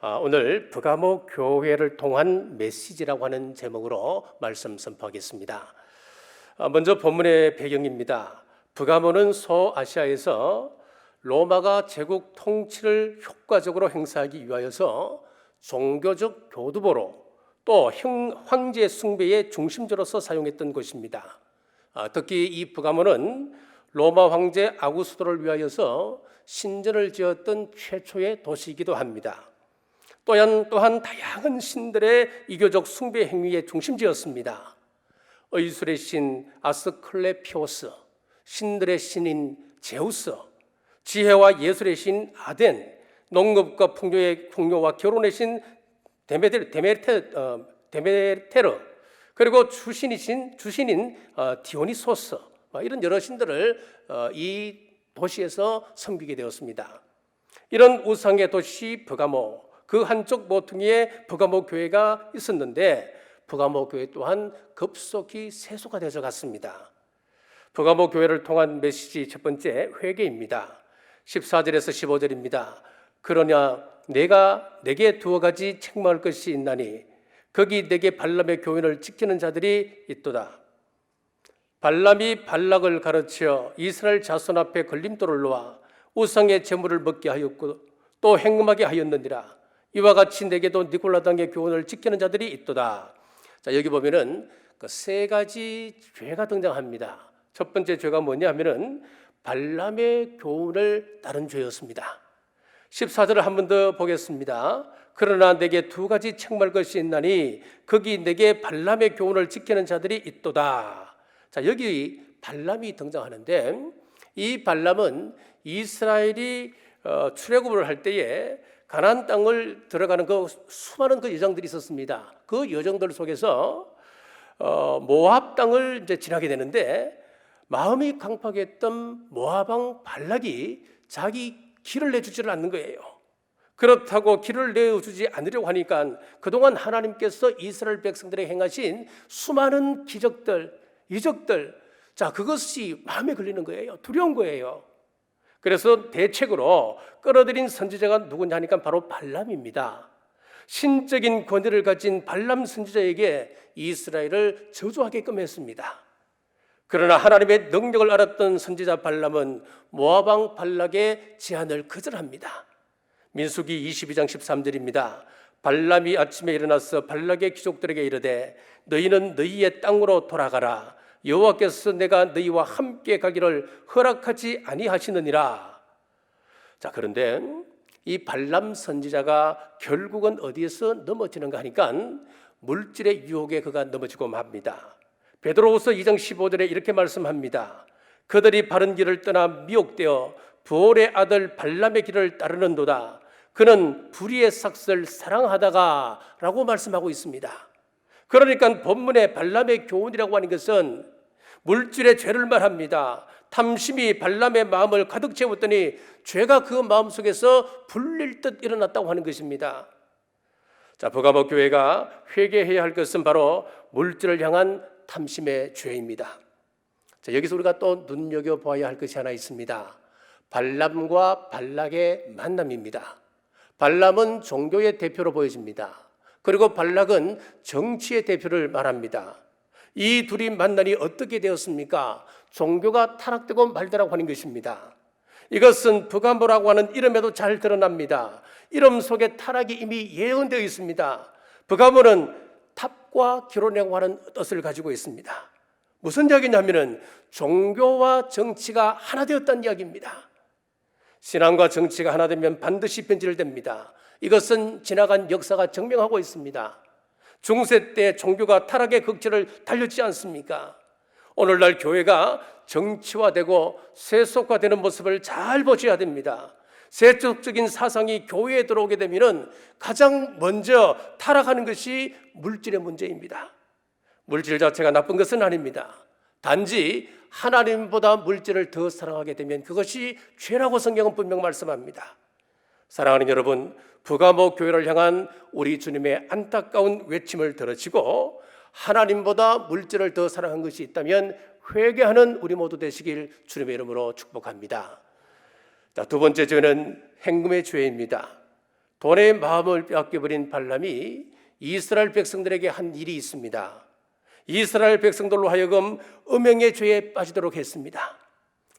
아, 오늘 부가모 교회를 통한 메시지라고 하는 제목으로 말씀 선포하겠습니다. 아, 먼저 본문의 배경입니다. 부가모는 소아시아에서 로마가 제국 통치를 효과적으로 행사하기 위하여서 종교적 교두보로 또 형- 황제 숭배의 중심지로서 사용했던 곳입니다. 아, 특히 이 부가모는 로마 황제 아구스도를 위하여서 신전을 지었던 최초의 도시이기도 합니다. 또한 또한 다양한 신들의 이교적 숭배 행위의 중심지였습니다. 의술의 신 아스클레피오스, 신들의 신인 제우스, 지혜와 예술의 신 아덴, 농업과 풍요의 풍요와 결혼의 신 데메테, 데메테, 어, 데메테르, 그리고 주신이신 주신인 어, 디오니소스 어, 이런 여러 신들을 어, 이 도시에서 섬기게 되었습니다. 이런 우상의 도시 버가모 그 한쪽 모퉁이에 버가모 교회가 있었는데 버가모 교회 또한 급속히 세소가 되어 갔습니다. 버가모 교회를 통한 메시지 첫 번째 회개입니다. 14절에서 15절입니다. 그러냐 내가 내게 두어 가지 책망할 것이 있나니 거기 내게 발람의 교훈을 지키는 자들이 있도다. 발람이 발락을 가르쳐 이스라엘 자손 앞에 걸림돌을 놓아 우상의 제물을 먹게 하였고 또 행음하게 하였느니라. 이와 같이 내게도 니콜라당의 교훈을 지키는 자들이 있도다. 자 여기 보면은 그 세 가지 죄가 등장합니다. 첫 번째 죄가 뭐냐 하면은 발람의 교훈을 따른 죄였습니다. 14절을 한 번 더 보겠습니다. 그러나 내게 두 가지 책말 것이 있나니 거기 내게 발람의 교훈을 지키는 자들이 있도다. 자, 여기 발람이 등장하는데 이 발람은 이스라엘이 어, 출애굽을 할 때에 가나안 땅을 들어가는 그 수많은 그 여정들이 있었습니다. 그 여정들 속에서 어, 모압 땅을 이제 지나게 되는데 마음이 강팍했던 모압 왕 발락이 자기 길을 내주지를 않는 거예요. 그렇다고 길을 내주지 않으려고 하니까 그동안 하나님께서 이스라엘 백성들에 행하신 수많은 기적들, 이적들, 자 그것이 마음에 걸리는 거예요. 두려운 거예요. 그래서 대책으로 끌어들인 선지자가 누구냐 하니까 바로 발람입니다. 신적인 권위를 가진 발람 선지자에게 이스라엘을 저주하게끔 했습니다. 그러나 하나님의 능력을 알았던 선지자 발람은 모아방 발락의 제안을 거절합니다. 민수기 22장 13절입니다. 발람이 아침에 일어나서 발락의 귀족들에게 이르되 너희는 너희의 땅으로 돌아가라. 여호와께서 내가 너희와 함께 가기를 허락하지 아니하시느니라. 자 그런데 이 발람 선지자가 결국은 어디에서 넘어지는가 하니까 물질의 유혹에 그가 넘어지고 맙니다. 베드로후서 2장 15절에 이렇게 말씀합니다. 그들이 바른 길을 떠나 미혹되어 부올의 아들 발람의 길을 따르는도다. 그는 불의의 삭슬 사랑하다가 라고 말씀하고 있습니다. 그러니까 본문의 발람의 교훈이라고 하는 것은 물질의 죄를 말합니다. 탐심이 발람의 마음을 가득 채웠더니 죄가 그 마음 속에서 불릴 듯 일어났다고 하는 것입니다. 자, 버가모 교회가 회개해야 할 것은 바로 물질을 향한 탐심의 죄입니다. 자, 여기서 우리가 또 눈여겨 보아야 할 것이 하나 있습니다. 발람과 발락의 만남입니다. 발람은 종교의 대표로 보여집니다. 그리고 발락은 정치의 대표를 말합니다. 이 둘이 만나니 어떻게 되었습니까? 종교가 타락되고 말더라고 하는 것입니다. 이것은 부가모라고 하는 이름에도 잘 드러납니다. 이름 속에 타락이 이미 예언되어 있습니다. 부가모는 탑과 결혼이라고 하는 뜻을 가지고 있습니다. 무슨 이야기냐면은 종교와 정치가 하나 되었다는 이야기입니다. 신앙과 정치가 하나 되면 반드시 변질됩니다. 이것은 지나간 역사가 증명하고 있습니다. 중세 때 종교가 타락의 극치를 달렸지 않습니까? 오늘날 교회가 정치화되고 세속화되는 모습을 잘 보셔야 됩니다. 세속적인 사상이 교회에 들어오게 되면 가장 먼저 타락하는 것이 물질의 문제입니다. 물질 자체가 나쁜 것은 아닙니다. 단지 하나님보다 물질을 더 사랑하게 되면 그것이 죄라고 성경은 분명 말씀합니다. 사랑하는 여러분, 부가모 교회를 향한 우리 주님의 안타까운 외침을 들으시고 하나님보다 물질을 더 사랑한 것이 있다면 회개하는 우리 모두 되시길 주님의 이름으로 축복합니다. 자, 두 번째 죄는 행금의 죄입니다. 돈의 마음을 빼앗겨버린 발람이 이스라엘 백성들에게 한 일이 있습니다. 이스라엘 백성들로 하여금 음행의 죄에 빠지도록 했습니다.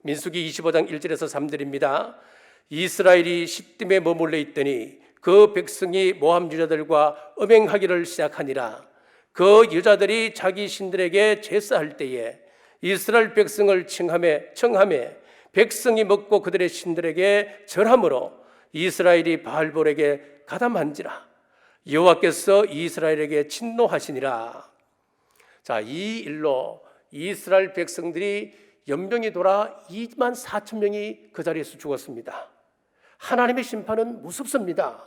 민수기 25장 1절에서 3절입니다. 이스라엘이 시딤에 머물러 있더니 그 백성이 모함 유자들과 음행하기를 시작하니라. 그 여자들이 자기 신들에게 제사할 때에 이스라엘 백성을 칭함에 청함에 백성이 먹고 그들의 신들에게 절함으로 이스라엘이 바알볼에게 가담한지라 여호와께서 이스라엘에게 진노하시니라. 자, 이 일로 이스라엘 백성들이 연병이 돌아 2만 4천 명이 그 자리에서 죽었습니다. 하나님의 심판은 무섭습니다.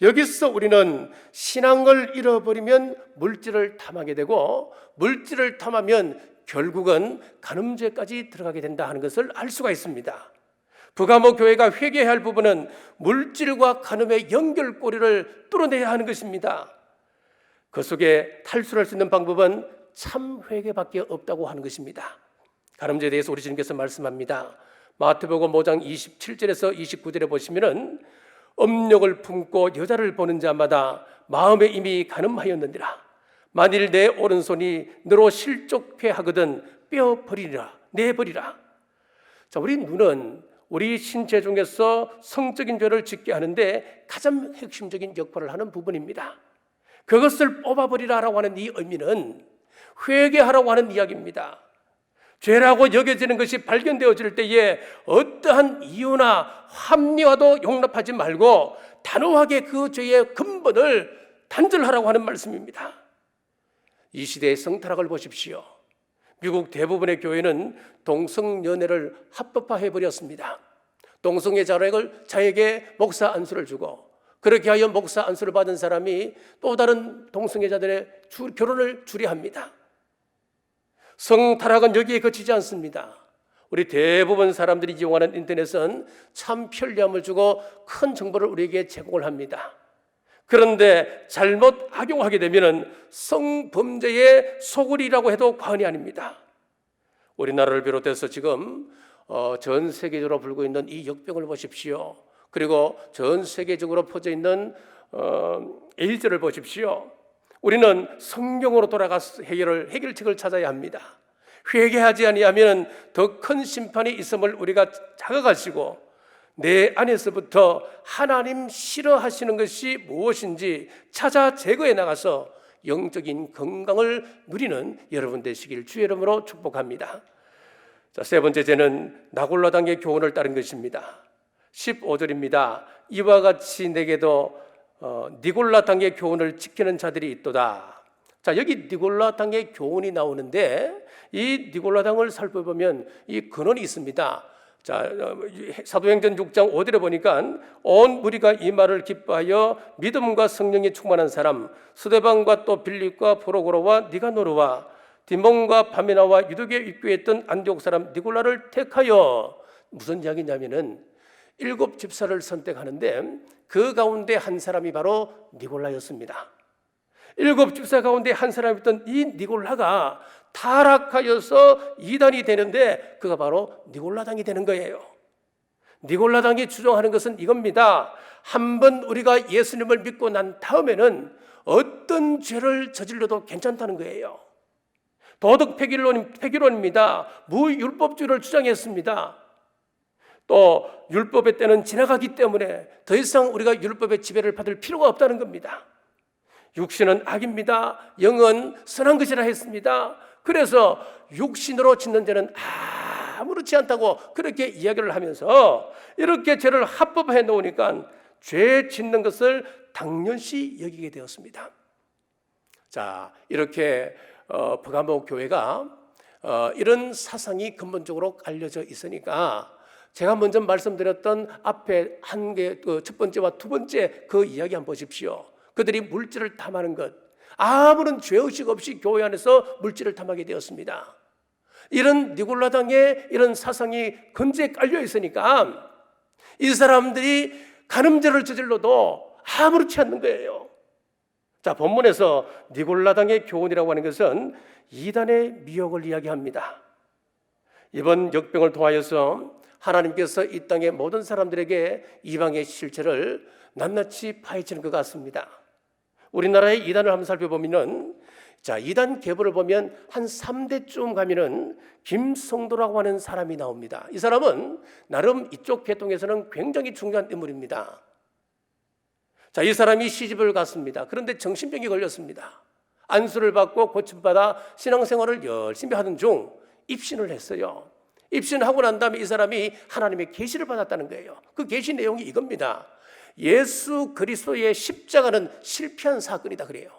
여기서 우리는 신앙을 잃어버리면 물질을 탐하게 되고 물질을 탐하면 결국은 간음죄까지 들어가게 된다 하는 것을 알 수가 있습니다. 부가모 교회가 회개해야 할 부분은 물질과 간음의 연결고리를 뚫어내야 하는 것입니다. 그 속에 탈출할 수 있는 방법은 참 회개밖에 없다고 하는 것입니다. 간음죄에 대해서 우리 주님께서 말씀합니다. 마태복음 5장 27절에서 29절에 보시면은 음욕을 품고 여자를 보는 자마다 마음에 이미 간음하였느니라. 만일 내 오른손이 너로 실족해 하거든 뼈 버리라 내 버리라. 자, 우리 눈은 우리 신체 중에서 성적인 죄를 짓게 하는데 가장 핵심적인 역할을 하는 부분입니다. 그것을 뽑아버리라라고 하는 이 의미는 회개하라고 하는 이야기입니다. 죄라고 여겨지는 것이 발견되어질 때에 어떠한 이유나 합리화도 용납하지 말고 단호하게 그 죄의 근본을 단절하라고 하는 말씀입니다. 이 시대의 성타락을 보십시오. 미국 대부분의 교회는 동성연애를 합법화해 버렸습니다. 동성애 자rek을 자에게 목사 안수를 주고 그렇게 하여 목사 안수를 받은 사람이 또 다른 동성애자들의 주, 결혼을 주례합니다. 성타락은 여기에 그치지 않습니다. 우리 대부분 사람들이 이용하는 인터넷은 참 편리함을 주고 큰 정보를 우리에게 제공을 합니다. 그런데 잘못 악용하게 되면 성범죄의 소굴이라고 해도 과언이 아닙니다. 우리나라를 비롯해서 지금 어, 전 세계적으로 불고 있는 이 역병을 보십시오. 그리고 전 세계적으로 퍼져 있는 어, 에이즈를 보십시오. 우리는 성경으로 돌아가서 해결을 해결책을 찾아야 합니다. 회개하지 아니하면 더 큰 심판이 있음을 우리가 자각하시고 내 안에서부터 하나님 싫어하시는 것이 무엇인지 찾아 제거해 나가서 영적인 건강을 누리는 여러분 되시길 주의 이름으로 축복합니다. 자, 세 번째 죄는 나골라당의 교훈을 따른 것입니다. 15절입니다. 이와 같이 내게도 어, 니골라 당의 교훈을 지키는 자들이 있도다. 자, 여기 니골라 당의 교훈이 나오는데 이 니골라 당을 살펴보면 이 근원이 있습니다. 자, 어, 사도행전 6장 5절에 보니까 온 무리가 이 말을 기뻐하여 믿음과 성령이 충만한 사람 스데반과 또 빌립과 포로고로와 니가노르와 디몬과 바메나와 유독에 입교했던 안디옥 사람 니골라를 택하여 무슨 이야기냐면은 일곱 집사를 선택하는데 그 가운데 한 사람이 바로 니골라였습니다. 일곱 집사 가운데 한 사람이었던 이 니골라가 타락하여서 이단이 되는데 그가 바로 니골라당이 되는 거예요. 니골라당이 주장하는 것은 이겁니다. 한번 우리가 예수님을 믿고 난 다음에는 어떤 죄를 저질러도 괜찮다는 거예요. 도덕 폐기론, 폐기론입니다. 무율법주의를 주장했습니다. 또 율법의 때는 지나가기 때문에 더 이상 우리가 율법의 지배를 받을 필요가 없다는 겁니다. 육신은 악입니다. 영은 선한 것이라 했습니다. 그래서 육신으로 짓는 죄는 아무렇지 않다고 그렇게 이야기를 하면서 이렇게 죄를 합법해 놓으니까 죄 짓는 것을 당연시 여기게 되었습니다. 자, 이렇게 어, 버가모 교회가 어, 이런 사상이 근본적으로 알려져 있으니까 제가 먼저 말씀드렸던 앞에 한 개, 그 첫 번째와 두 번째 그 이야기 한번 보십시오. 그들이 물질을 탐하는 것. 아무런 죄의식 없이 교회 안에서 물질을 탐하게 되었습니다. 이런 니골라당의 이런 사상이 근저에 깔려 있으니까 이 사람들이 간음죄를 저질러도 아무렇지 않는 거예요. 자, 본문에서 니골라당의 교훈이라고 하는 것은 이단의 미혹을 이야기합니다. 이번 역병을 통하여서 하나님께서 이 땅의 모든 사람들에게 이방의 실체를 낱낱이 파헤치는 것 같습니다. 우리나라의 이단을 한번 살펴보면은 자, 이단 계보를 보면 한 3대쯤 가면은 김성도라고 하는 사람이 나옵니다. 이 사람은 나름 이쪽 계통에서는 굉장히 중요한 인물입니다. 자, 이 사람이 시집을 갔습니다. 그런데 정신병이 걸렸습니다. 안수를 받고 고침받아 신앙생활을 열심히 하던 중 입신을 했어요. 입신하고 난 다음에 이 사람이 하나님의 계시를 받았다는 거예요. 그 계시 내용이 이겁니다. 예수 그리스도의 십자가는 실패한 사건이다 그래요.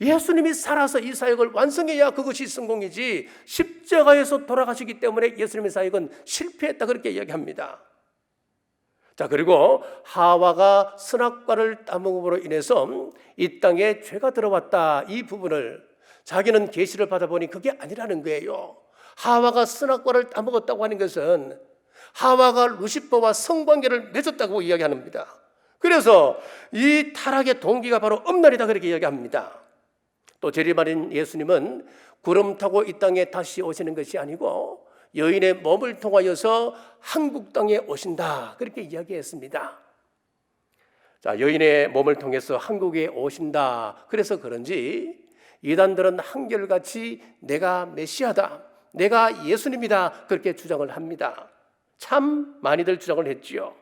예수님이 살아서 이 사역을 완성해야 그것이 성공이지 십자가에서 돌아가시기 때문에 예수님의 사역은 실패했다 그렇게 이야기합니다. 자 그리고 하와가 선악과를 따먹음으로 인해서 이 땅에 죄가 들어왔다 이 부분을 자기는 계시를 받아보니 그게 아니라는 거예요. 하와가 선악과를 따먹었다고 하는 것은 하와가 루시퍼와 성관계를 맺었다고 이야기합니다. 그래서 이 타락의 동기가 바로 음날이다 그렇게 이야기합니다. 또 재림하는 예수님은 구름 타고 이 땅에 다시 오시는 것이 아니고 여인의 몸을 통하여서 한국 땅에 오신다 그렇게 이야기했습니다. 자, 여인의 몸을 통해서 한국에 오신다. 그래서 그런지 이단들은 한결같이 내가 메시아다. 내가 예수님이다. 그렇게 주장을 합니다. 참 많이들 주장을 했지요.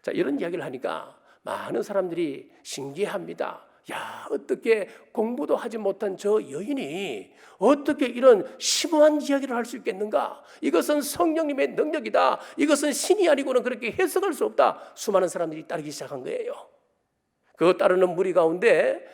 자, 이런 이야기를 하니까 많은 사람들이 신기합니다. 야, 어떻게 공부도 하지 못한 저 여인이 어떻게 이런 심오한 이야기를 할 수 있겠는가? 이것은 성령님의 능력이다. 이것은 신이 아니고는 그렇게 해석할 수 없다. 수많은 사람들이 따르기 시작한 거예요. 그 따르는 무리 가운데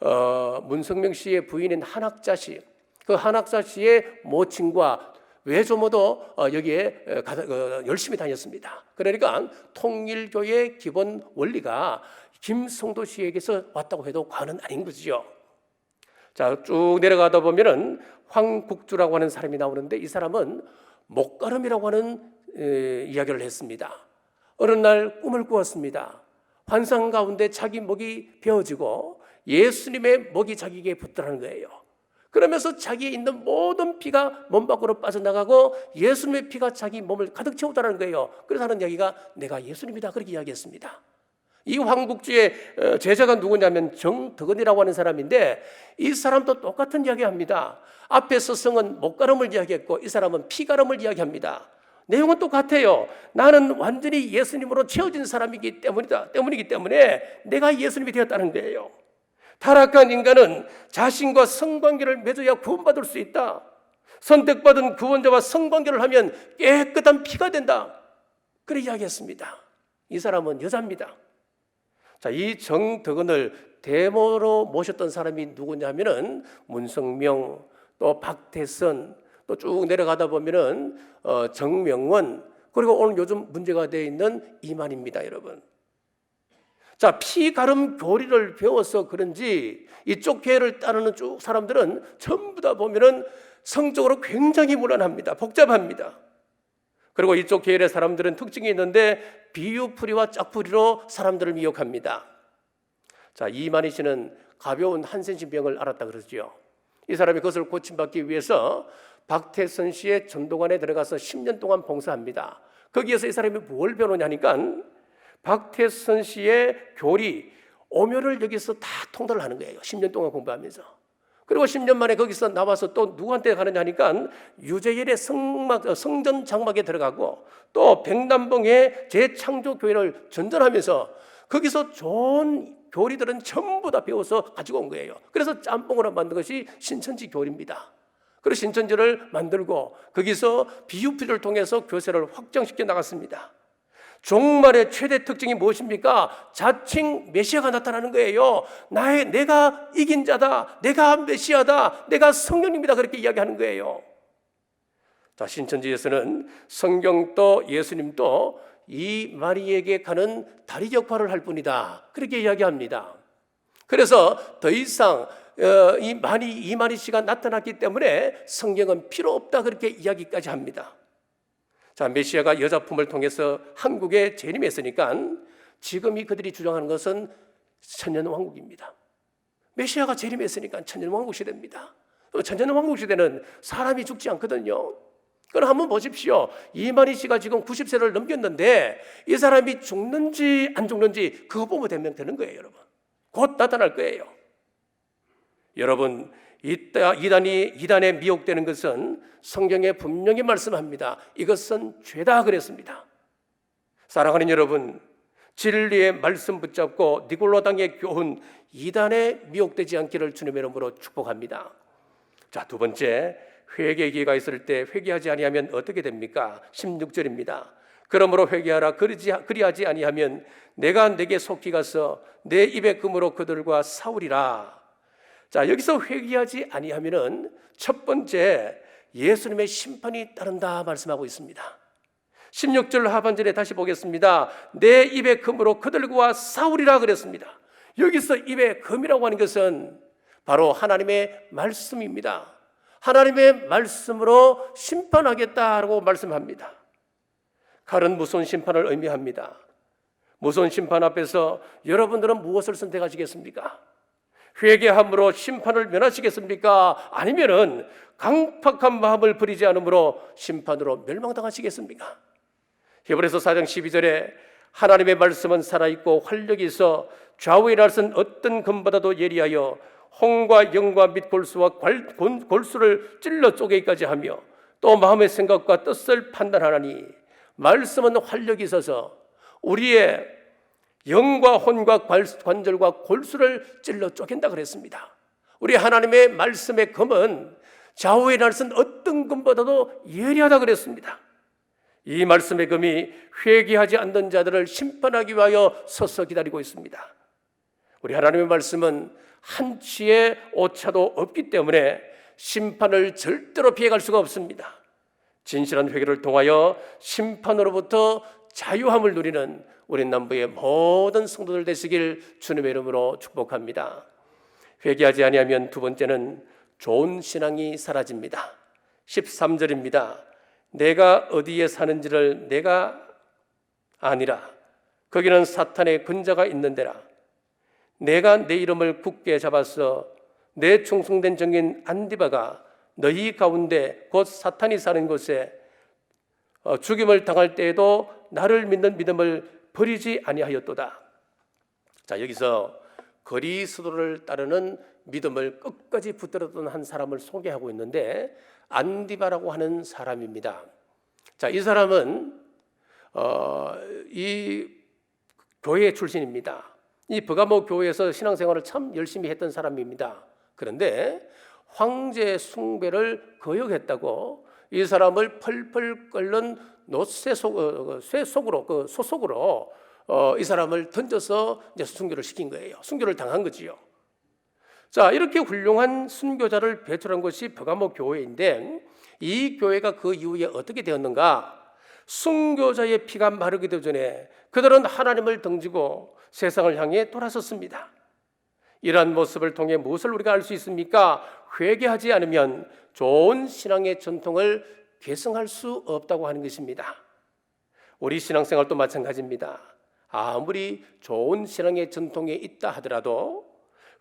어, 문성명 씨의 부인인 한학자 씨, 그 한학자 씨의 모친과 외조모도 어, 여기에 어, 가- 어, 열심히 다녔습니다. 그러니까 통일교의 기본 원리가 김성도 씨에게서 왔다고 해도 과언은 아닌 거지요. 자, 쭉 내려가다 보면은 황국주라고 하는 사람이 나오는데 이 사람은 목가름이라고 하는 에, 이야기를 했습니다. 어느 날 꿈을 꾸었습니다. 환상 가운데 자기 목이 베어지고 예수님의 목이 자기에게 붙더라는 거예요. 그러면서 자기에 있는 모든 피가 몸 밖으로 빠져나가고 예수님의 피가 자기 몸을 가득 채우다는 거예요. 그래서 하는 이야기가 내가 예수님이다 그렇게 이야기했습니다. 이 황국주의 어, 제자가 누구냐면 정덕은이라고 하는 사람인데 이 사람도 똑같은 이야기합니다. 앞에서 성은 목가름을 이야기했고 이 사람은 피가름을 이야기합니다. 내용은 똑같아요. 나는 완전히 예수님으로 채워진 사람이기 때문이다. 때문이기 때문에 내가 예수님이 되었다는 거예요. 타락한 인간은 자신과 성관계를 맺어야 구원받을 수 있다. 선택받은 구원자와 성관계를 하면 깨끗한 피가 된다. 그래 이야기했습니다. 이 사람은 여자입니다. 자, 이 정덕은을 대모로 모셨던 사람이 누구냐면은 문성명, 또 박태선, 또 쭉 내려가다 보면은 어, 정명원, 그리고 오늘 요즘 문제가 되어 있는 이만입니다, 여러분. 자, 피가름 교리를 배워서 그런지 이쪽 계를 따르는 쭉 사람들은 전부 다 보면은 성적으로 굉장히 무난합니다. 복잡합니다. 그리고 이쪽 계열의 사람들은 특징이 있는데 비유풀이와 짝풀이로 사람들을 미혹합니다. 자, 이만희 씨는 가벼운 한센신 병을 앓았다 그러죠. 이 사람이 그것을 고침받기 위해서 박태선 씨의 전도관에 들어가서 10년 동안 봉사합니다. 거기에서 이 사람이 뭘 배우느냐니까 박태선 씨의 교리, 오묘를 여기서 다 통달을 하는 거예요. 10년 동안 공부하면서. 그리고 10년 만에 거기서 나와서 또 누구한테 가느냐 하니까 유재열의 성막, 어, 성전 장막에 들어가고 또 백남봉의 재창조 교회를 전전하면서 거기서 좋은 교리들은 전부 다 배워서 가지고 온 거예요. 그래서 짬뽕으로 만든 것이 신천지 교리입니다. 그리고 신천지를 만들고 거기서 비유피를 통해서 교세를 확장시켜 나갔습니다. 종말의 최대 특징이 무엇입니까? 자칭 메시아가 나타나는 거예요. 나의 내가 이긴 자다. 내가 메시아다. 내가 성령님이다. 그렇게 이야기하는 거예요. 자, 신천지에서는 성경도 예수님도 이 마리에게 가는 다리 역할을 할 뿐이다. 그렇게 이야기합니다. 그래서 더 이상 어, 이 마리 이 마리 씨가 나타났기 때문에 성경은 필요 없다 그렇게 이야기까지 합니다. 자, 메시아가 여자품을 통해서 한국에 재림했으니까 지금이 그들이 주장하는 것은 천년 왕국입니다. 메시아가 재림했으니까 천년 왕국 시대입니다. 또 천년 왕국 시대는 사람이 죽지 않거든요. 그럼 한번 보십시오. 이만희 씨가 지금 90세를 넘겼는데 이 사람이 죽는지 안 죽는지 그거 보면 되면 되는 거예요, 여러분. 곧 나타날 거예요. 여러분, 이단이 이단에 미혹되는 것은 성경에 분명히 말씀합니다. 이것은 죄다 그랬습니다. 사랑하는 여러분, 진리의 말씀 붙잡고 니골라당의 교훈 이단에 미혹되지 않기를 주님의 이름으로 축복합니다. 자, 두 번째 회개 기회가 있을 때 회개하지 아니하면 어떻게 됩니까? 16절입니다. 그러므로 회개하라 그리하지 아니하면 내가 내게 속히 가서 내 입의 금으로 그들과 싸우리라. 자, 여기서 회개하지 아니하면은 첫 번째 예수님의 심판이 따른다 말씀하고 있습니다. 16절 하반절에 다시 보겠습니다. 내 입의 금으로 그들과 싸우리라 그랬습니다. 여기서 입의 금이라고 하는 것은 바로 하나님의 말씀입니다. 하나님의 말씀으로 심판하겠다라고 말씀합니다. 칼은 무서운 심판을 의미합니다. 무서운 심판 앞에서 여러분들은 무엇을 선택하시겠습니까? 회개함으로 심판을 면하시겠습니까? 아니면은 강팍한 마음을 버리지 않으므로 심판으로 멸망당하시겠습니까? 히브리서 4장 12절에 하나님의 말씀은 살아있고 활력이 있어 좌우에 날선 어떤 금보다도 예리하여 홍과 영과 및 골수와 골수를 찔러 쪼개기까지 하며 또 마음의 생각과 뜻을 판단하나니 말씀은 활력이 있어서 우리의 영과 혼과 관- 관절과 골수를 찔러 쪼갠다 그랬습니다. 우리 하나님의 말씀의 검은 좌우에 날선 어떤 검보다도 예리하다 그랬습니다. 이 말씀의 검이 회개하지 않는 자들을 심판하기 위하여 서서 기다리고 있습니다. 우리 하나님의 말씀은 한치의 오차도 없기 때문에 심판을 절대로 피해갈 수가 없습니다. 진실한 회개를 통하여 심판으로부터 자유함을 누리는 우리 남부의 모든 성도들 되시길 주님의 이름으로 축복합니다. 회개하지 아니하면 두 번째는 좋은 신앙이 사라집니다. 13절입니다. 내가 어디에 사는지를 내가 아니라 거기는 사탄의 근자가 있는 데라. 내가 내 이름을 굳게 잡아서 내 충성된 정인 안디바가 너희 가운데 곧 사탄이 사는 곳에 어, 죽임을 당할 때에도 나를 믿는 믿음을 버리지 아니하였도다. 자 여기서 그리스도를 따르는 믿음을 끝까지 붙들었던 한 사람을 소개하고 있는데 안디바라고 하는 사람입니다. 자 이 사람은 어, 이 교회 출신입니다. 이 버가모 교회에서 신앙생활을 참 열심히 했던 사람입니다. 그런데 황제 숭배를 거역했다고 이 사람을 펄펄 끓는 노 쇠 속, 어, 쇠 속으로 그 소속으로 어, 이 사람을 던져서 이제 순교를 시킨 거예요. 순교를 당한 거지요. 자 이렇게 훌륭한 순교자를 배출한 것이 버가모 교회인데 이 교회가 그 이후에 어떻게 되었는가? 순교자의 피가 마르기 전에 그들은 하나님을 등지고 세상을 향해 돌아섰습니다. 이러한 모습을 통해 무엇을 우리가 알 수 있습니까? 회개하지 않으면 좋은 신앙의 전통을 계승할 수 없다고 하는 것입니다. 우리 신앙생활도 마찬가지입니다. 아무리 좋은 신앙의 전통에 있다 하더라도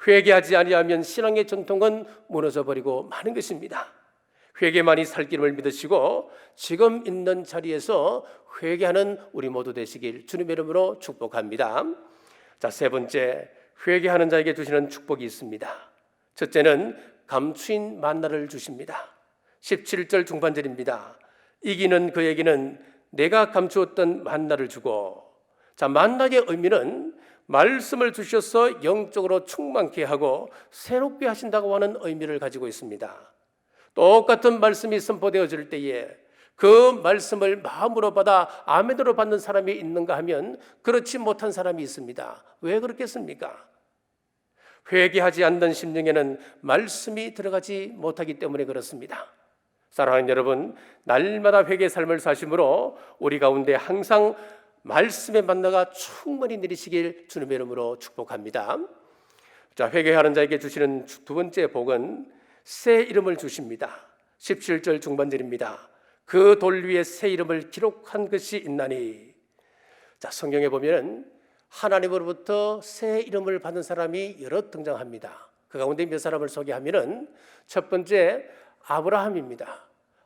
회개하지 아니하면 신앙의 전통은 무너져 버리고 마는 것입니다. 회개만이 살 길을 믿으시고 지금 있는 자리에서 회개하는 우리 모두 되시길 주님의 이름으로 축복합니다. 자, 세 번째 회개하는 자에게 주시는 축복이 있습니다. 첫째는 감추인 만나를 주십니다. 17절 중반절입니다. 이기는 그에게는 내가 감추었던 만나를 주고 자, 만나의 의미는 말씀을 주셔서 영적으로 충만케 하고 새롭게 하신다고 하는 의미를 가지고 있습니다. 똑같은 말씀이 선포되어질 때에 그 말씀을 마음으로 받아 아멘으로 받는 사람이 있는가 하면 그렇지 못한 사람이 있습니다. 왜 그렇겠습니까? 회개하지 않는 심령에는 말씀이 들어가지 못하기 때문에 그렇습니다. 사랑하는 여러분, 날마다 회개 삶을 사심으로 우리 가운데 항상 말씀의 만나가 충분히 내리시길 주님의 이름으로 축복합니다. 자, 회개하는 자에게 주시는 두 번째 복은 새 이름을 주십니다. 17절 중반절입니다. 그 돌 위에 새 이름을 기록한 것이 있나니. 자, 성경에 보면 하나님으로부터 새 이름을 받은 사람이 여러 등장합니다. 그 가운데 몇 사람을 소개하면은 첫 번째 아브라함입니다.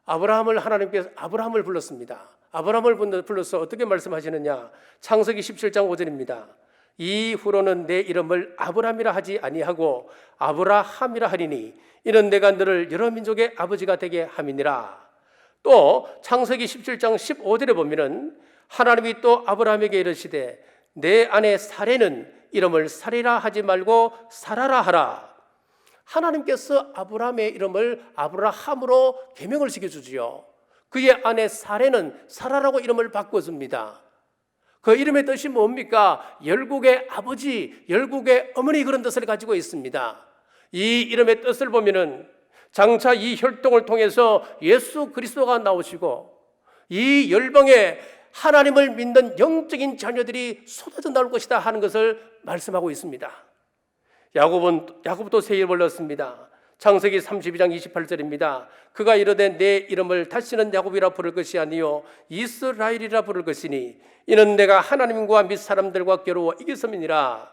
아브라함을 하나님께서 아브라함을 불렀습니다. 아브라함을 불러- 불러서 어떻게 말씀하시느냐? 창세기 17장 5절입니다. 이후로는 내 이름을 아브라함이라 하지 아니하고 아브라함이라 하리니 이는 내가 너를 여러 민족의 아버지가 되게 함이니라. 또 창세기 17장 15절에 보면은 하나님이 또 아브라함에게 이르시되 내 아내 사례는 이름을 사리라 하지 말고 사라라 하라. 하나님께서 아브라함의 이름을 아브라함으로 개명을 시켜주지요. 그의 아내 사례는 사라라고 이름을 바꿔줍니다. 그 이름의 뜻이 뭡니까? 열국의 아버지, 열국의 어머니 그런 뜻을 가지고 있습니다. 이 이름의 뜻을 보면은 장차 이 혈통을 통해서 예수 그리스도가 나오시고 이 열방에 하나님을 믿는 영적인 자녀들이 쏟아져 나올 것이다 하는 것을 말씀하고 있습니다. 야곱은 야곱도 새 이름을 넣습니다. 창세기 32장 28절입니다. 그가 이르되 내 이름을 다시는 야곱이라 부를 것이 아니요 이스라엘이라 부를 것이니 이는 내가 하나님과 및 사람들과 겨루어 이겼음이니라.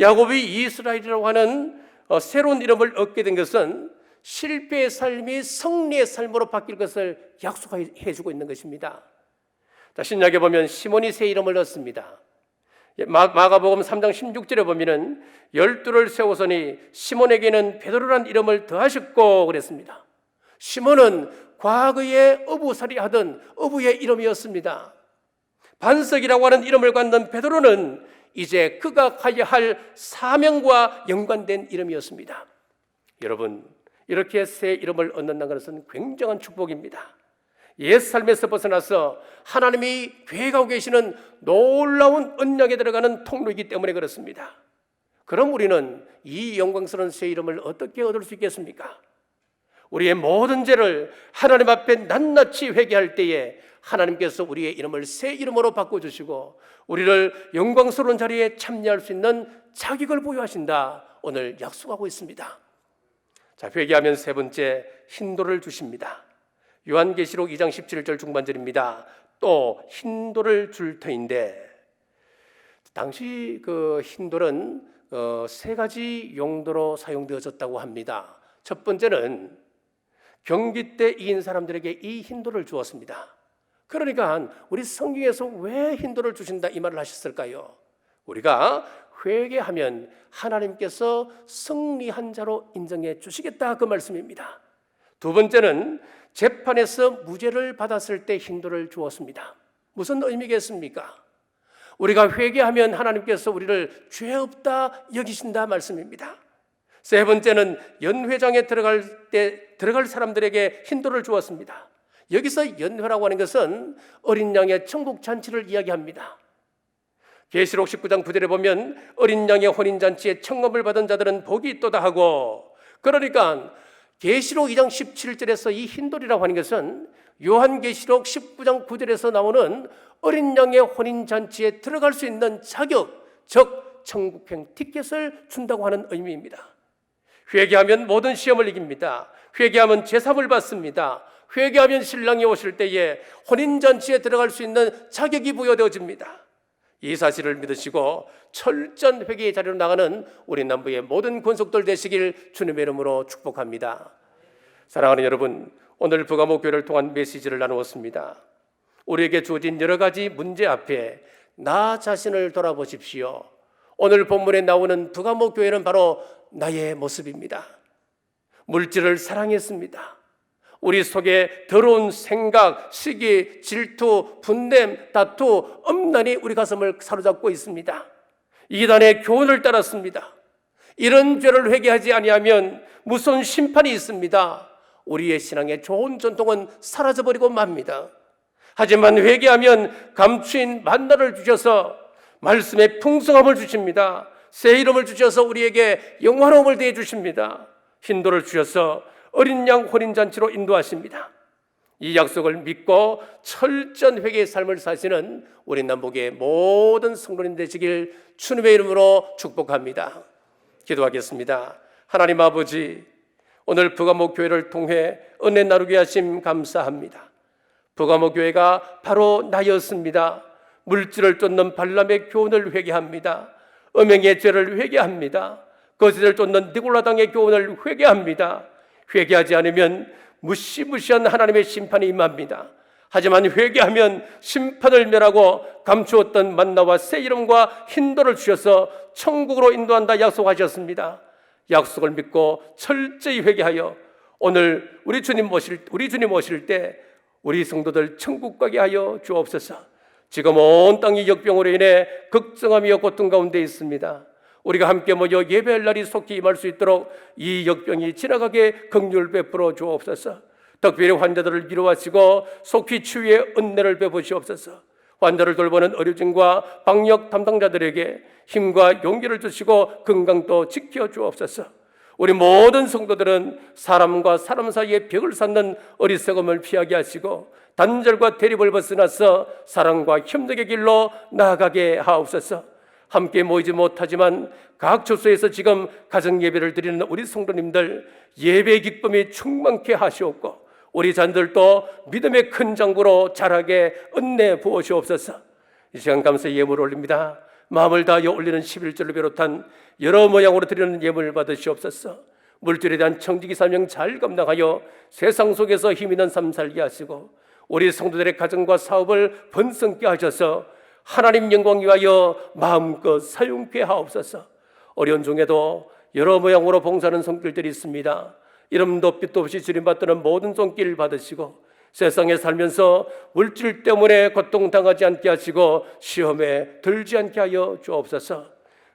야곱이 이스라엘이라고 하는 어, 새로운 이름을 얻게 된 것은 실패의 삶이 승리의 삶으로 바뀔 것을 약속해 주고 있는 것입니다. 자, 신약에 보면 시몬이 새 이름을 얻습니다. 예, 마- 마가복음 3장 16절에 보면은 열두를 세우서니 시몬에게는 베드로란 이름을 더하셨고 그랬습니다. 시몬은 과거에 어부살이 하던 어부의 이름이었습니다. 반석이라고 하는 이름을 갖는 베드로는 이제 그가 가야 할 사명과 연관된 이름이었습니다. 여러분, 이렇게 새 이름을 얻는다는 것은 굉장한 축복입니다. 옛 삶에서 벗어나서 하나님이 계획하고 계시는 놀라운 언약에 들어가는 통로이기 때문에 그렇습니다. 그럼 우리는 이 영광스러운 새 이름을 어떻게 얻을 수 있겠습니까? 우리의 모든 죄를 하나님 앞에 낱낱이 회개할 때에 하나님께서 우리의 이름을 새 이름으로 바꿔주시고 우리를 영광스러운 자리에 참여할 수 있는 자격을 부여하신다. 오늘 약속하고 있습니다. 자, 회개하면 세 번째 흰돌을 주십니다. 요한계시록 2장 17절 중반절입니다. 또 흰돌을 줄 터인데 당시 그 흰돌은 어, 세 가지 용도로 사용되어졌다고 합니다. 첫 번째는 경기 때 이긴 사람들에게 이 흰돌을 주었습니다. 그러니까 우리 성경에서 왜 흰돌을 주신다 이 말을 하셨을까요? 우리가 회개하면 하나님께서 승리한 자로 인정해 주시겠다 그 말씀입니다. 두 번째는 재판에서 무죄를 받았을 때 흰돌을 주었습니다. 무슨 의미겠습니까? 우리가 회개하면 하나님께서 우리를 죄 없다 여기신다 말씀입니다. 세 번째는 연회장에 들어갈 때 들어갈 사람들에게 흰돌을 주었습니다. 여기서 연회라고 하는 것은 어린 양의 천국 잔치를 이야기합니다. 계시록 19장 9절에 보면 어린 양의 혼인 잔치에 청검을 받은 자들은 복이 있도다 하고 그러니까 계시록 2장 17절에서 이 흰돌이라고 하는 것은 요한계시록 19장 9절에서 나오는 어린 양의 혼인 잔치에 들어갈 수 있는 자격, 즉 천국행 티켓을 준다고 하는 의미입니다. 회개하면 모든 시험을 이깁니다. 회개하면 제삼을 받습니다. 회개하면 신랑이 오실 때에 혼인 잔치에 들어갈 수 있는 자격이 부여되어집니다. 이 사실을 믿으시고 철전 회개의 자리로 나가는 우리 남부의 모든 권속들 되시길 주님의 이름으로 축복합니다. 사랑하는 여러분, 오늘 부가목 교회를 통한 메시지를 나누었습니다. 우리에게 주어진 여러 가지 문제 앞에 나 자신을 돌아보십시오. 오늘 본문에 나오는 부가목 교회는 바로 나의 모습입니다. 물질을 사랑했습니다. 우리 속에 더러운 생각, 시기, 질투, 분냄, 다투, 엄란히 우리 가슴을 사로잡고 있습니다. 이단의 교훈을 따랐습니다. 이런 죄를 회개하지 아니하면 무서운 심판이 있습니다. 우리의 신앙의 좋은 전통은 사라져버리고 맙니다. 하지만 회개하면 감추인 만나를 주셔서 말씀의 풍성함을 주십니다. 새 이름을 주셔서 우리에게 영화로움을 대해 주십니다. 흰도를 주셔서 어린 양 혼인 잔치로 인도하십니다. 이 약속을 믿고 철전 회개의 삶을 사시는 우리 남북의 모든 성도님 되시길 주님의 이름으로 축복합니다. 기도하겠습니다. 하나님 아버지, 오늘 부가목 교회를 통해 은혜 나누게 하심 감사합니다. 부가목 교회가 바로 나였습니다. 물질을 쫓는 발람의 교훈을 회개합니다. 음행의 죄를 회개합니다. 거짓을 쫓는 니골라당의 교훈을 회개합니다. 회개하지 않으면 무시무시한 하나님의 심판이 임합니다. 하지만 회개하면 심판을 멸하고 감추었던 만나와 새 이름과 흰돌을 주셔서 천국으로 인도한다 약속하셨습니다. 약속을 믿고 철저히 회개하여 오늘 우리 주님 모실 우리 주님 오실 때 우리 성도들 천국 가게 하여 주옵소서. 지금 온 땅이 역병으로 인해 걱정하며 고통 가운데 있습니다. 우리가 함께 모여 예배할 날이 속히 임할 수 있도록 이 역병이 지나가게 긍휼 베풀어 주옵소서. 특별히 환자들을 위로하시고 속히 치유의 은혜를 베푸시옵소서. 환자를 돌보는 의료진과 방역 담당자들에게 힘과 용기를 주시고 건강도 지켜 주옵소서. 우리 모든 성도들은 사람과 사람 사이의 벽을 쌓는 어리석음을 피하게 하시고 단절과 대립을 벗어나서 사랑과 협력의 길로 나아가게 하옵소서. 함께 모이지 못하지만 각 주소에서 지금 가정 예배를 드리는 우리 성도님들 예배 기쁨이 충만케 하시옵고 우리 잔들도 믿음의 큰 장부로 자라게 은혜 부어시옵소서. 이 시간 감사 예물 올립니다. 마음을 다하여 올리는 11절을 비롯한 여러 모양으로 드리는 예물 받으시옵소서. 물질에 대한 청지기 사명 잘 감당하여 세상 속에서 힘 있는 삶 살게 하시고 우리 성도들의 가정과 사업을 번성케 하셔서 하나님 영광 위하여 마음껏 사용케 하옵소서. 어려운 중에도 여러 모양으로 봉사하는 손길들이 있습니다. 이름도 빛도 없이 주님받드는 모든 손길 받으시고 세상에 살면서 물질 때문에 고통당하지 않게 하시고 시험에 들지 않게 하여 주옵소서.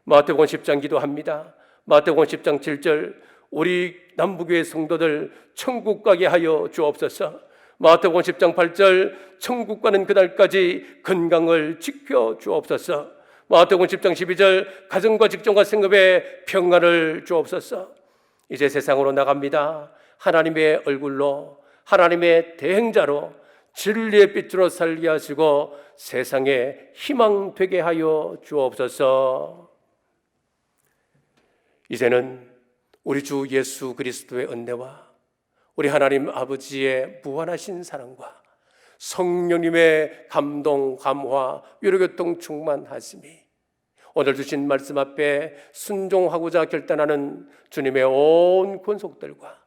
마태복음 10장 기도합니다. 마태복음 10장 7절 우리 남북교회 성도들 천국 가게 하여 주옵소서. 마태복음 10장 8절 천국 가는 그날까지 건강을 지켜 주옵소서. 마태복음 10장 12절 가정과 직장과 생업에 평안을 주옵소서. 이제 세상으로 나갑니다. 하나님의 얼굴로 하나님의 대행자로 진리의 빛으로 살게 하시고 세상에 희망 되게 하여 주옵소서. 이제는 우리 주 예수 그리스도의 은혜와 우리 하나님 아버지의 무한하신 사랑과 성령님의 감동, 감화, 위로교통 충만하심이 오늘 주신 말씀 앞에 순종하고자 결단하는 주님의 온 권속들과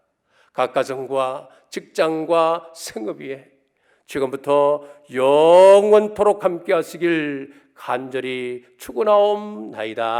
각 가정과 직장과 생업 위에 지금부터 영원토록 함께 하시길 간절히 축원하옵나이다.